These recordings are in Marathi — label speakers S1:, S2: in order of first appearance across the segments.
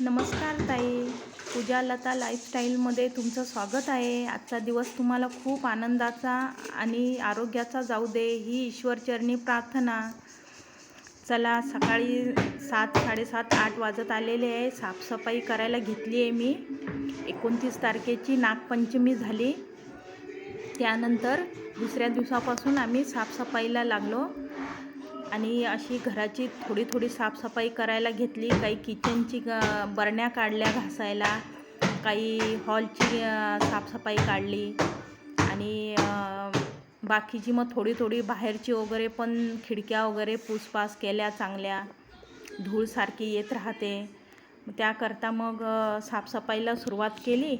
S1: नमस्कार ताई. पूजा लता लाईफस्टाईलमध्ये तुमचं स्वागत आहे. आजचा दिवस तुम्हाला खूप आनंदाचा आणि आरोग्याचा जाऊ दे ही ईश्वरचरणी प्रार्थना. चला सकाळी सात साडेसात आठ वाजत आलेले आहे. साफसफाई करायला घेतली आहे मी. एकोणतीस तारखेची नागपंचमी झाली. त्यानंतर दुसऱ्या दिवसापासून आम्ही साफसफाईला लागलो. आणि अशी घराची थोडी थोडी साफसफाई करायला घेतली. काही किचनची ग बरण्या काढल्या घासायला. काही हॉलची साफसफाई काढली. आणि बाकीची मग थोडी थोडी बाहेरची वगैरे पण खिडक्या वगैरे पुसपास केल्या चांगल्या. धूळसारखी येत राहते. त्याकरता मग साफसफाईला सुरुवात केली.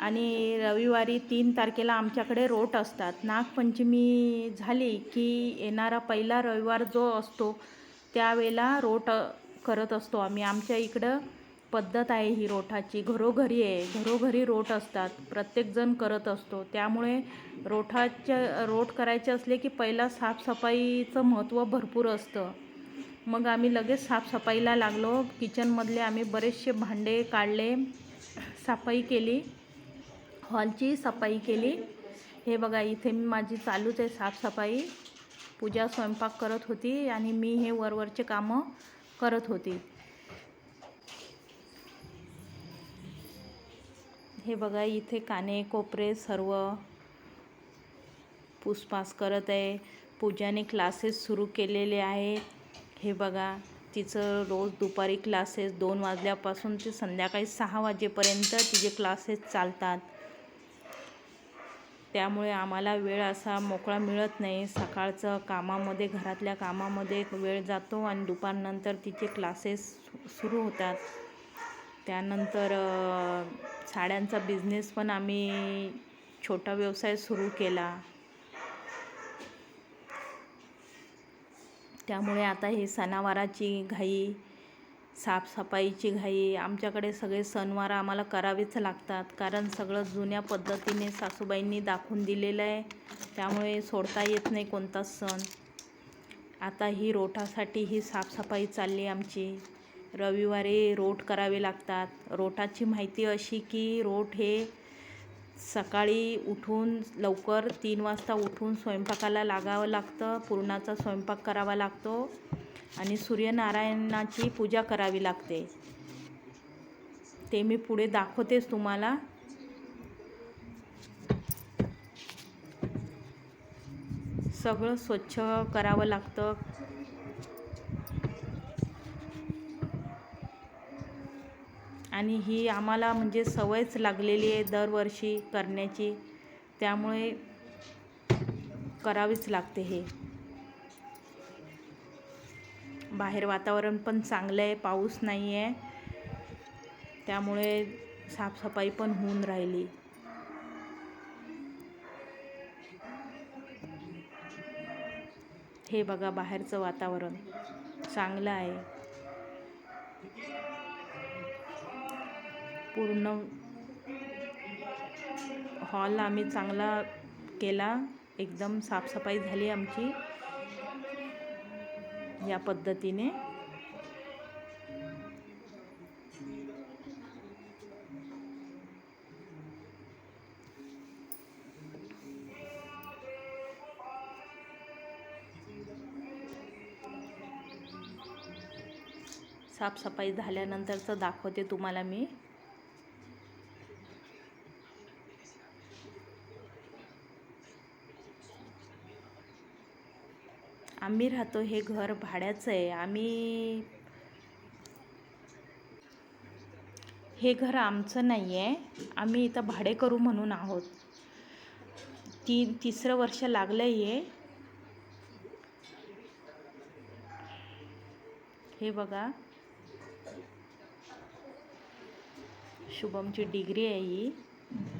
S1: आणि रविवारी तीन तारखेला आमच्याकडे रोट असतात. नागपंचमी झाली की येणारा पहिला रविवार जो असतो त्यावेळेला रोट करत असतो आम्ही. आमच्या इकडं पद्धत आहे ही रोठाची घरोघरी आहे. घरोघरी रोट असतात. प्रत्येकजण करत असतो. त्यामुळे रोठाच्या रोट करायचे असले की पहिला साफसफाईचं महत्त्व भरपूर असतं. मग आम्ही लगेच साफसफाईला लागलो. किचनमधले आम्ही बरेचसे भांडे काढले सफाई केली. हॉलची सफाई केली. हे बघा इथे मी माझी चालूच आहे साफसफाई. पूजा स्वयंपाक करत होती आणि मी हे वरवरचे कामं करत होती. हे बघा इथे काने कोपरे सर्व पुसपास करत आहे. पूजाने क्लासेस सुरू केलेले आहेत. हे बघा तिचं रोज दुपारी क्लासेस दोन वाजल्यापासून ते संध्याकाळी सहा वाजेपर्यंत तिचे क्लासेस चालतात. त्यामुळे आम्हाला वेळ असा मोकळा मिळत नाही. सकाळचं कामामध्ये घरातल्या कामामध्ये वेळ जातो आणि दुपारनंतर तिचे क्लासेस सुरू होतात. त्यानंतर साड्यांचा बिझनेस पण आम्ही छोटा व्यवसाय सुरू केला. त्यामुळे आता ही सणावाराची घाई साफसफाईची घाई आमच्याकडे सगळे सणवार आम्हाला करावेच लागतात. कारण सगळं जुन्या पद्धतीने सासूबाईंनी दाखवून दिलेलं आहे. त्यामुळे सोडता येत नाही कोणताच सण. आता ही रोटासाठी ही साफसफाई चालली आमची. रविवारी रोट करावे लागतात. रोटाची माहिती अशी की रोट हे सकाळी उठून लवकर तीन वाजता उठून स्वयंपाकाला लागावं लागतं. पुरणाचा स्वयंपाक करावा लागतो. आणि सूर्यनारायणाची पूजा करावी लागते. ते मी पुढे दाखवतेच तुम्हाला. सगळं स्वच्छ करावं लागतं. आणि ही आम्हाला म्हणजे सवयच लागलेली आहे दरवर्षी करण्याची. त्यामुळे करावीच लागते हे. बाहेर वातावरण पण चांगलं आहे पाऊस नाही आहे. त्यामुळे साफसफाई पण होऊन राहिली. हे बघा बाहेरचं वातावरण. चांगलं आहे. पूर्ण हॉल आम्ही चांगला केला. एकदम साफसफाई झाली आमची. या पद्धतीने. साफसफाई झाल्यानंतरचं दाखवते तुम्हाला मी. आम्ही राहतो हे घर भाड्याचं आहे. आम्ही हे घर आमचं नाही आहे. आम्ही इथं भाडे करू म्हणून आहोत. ती तिसरं वर्ष लागलं आहे हे बघा. शुभमची डिग्री आहे ही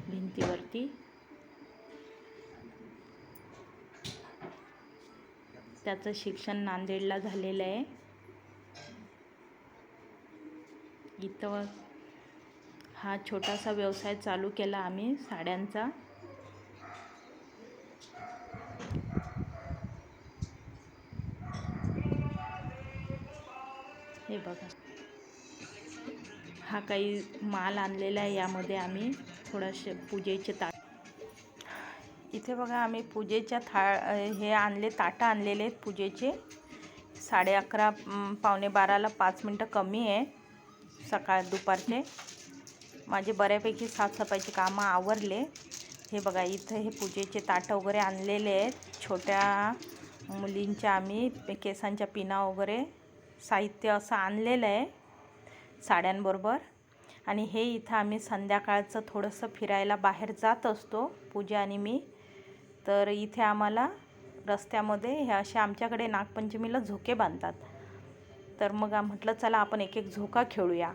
S1: भिंतीवरती. त्याचं शिक्षण नांदेडला झालेलं आहे. इथं हा छोटासा व्यवसाय चालू केला आम्ही साड्यांचा. हे बघा. हा काही माल आणलेला आहे यामध्ये आम्ही थोडासे पूजेचे ताट इथे बघा आम्ही पूजेच्या थाळ हे आणले ताटं आणलेले आहेत पूजेचे. साडे अकरा पावणे बाराला पाच मिनटं कमी आहे सकाळ दुपारचे. माझे बऱ्यापैकी साफसफाईचे कामं आवरले. हे बघा इथं हे पूजेचे ताटं वगैरे आणलेले आहेत. छोट्या मुलींच्या आम्ही केसांच्या पिना वगैरे साहित्य असं आणलेलं आहे साड्यांबरोबर. आणि हे इथं आम्ही संध्याकाळचं थोडंसं फिरायला बाहेर जात असतो पूजा आणि मी. तर इथे आम्हाला रस्त्यामध्ये हे असे आमच्याकडे नागपंचमीला झोके बांधतात. तर मग म्हटलं चला आपण एक एक झोका खेळूया.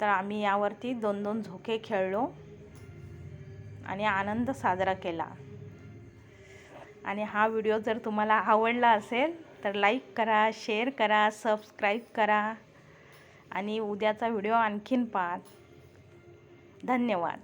S1: तर आम्ही यावरती दोन दोन झोके खेळलो आणि आनंद साजरा केला. आणि हा व्हिडिओ जर तुम्हाला आवडला असेल तर लाईक करा शेअर करा सबस्क्राईब करा आणि उद्याचा व्हिडिओ आणखीन पाहा धन्यवाद.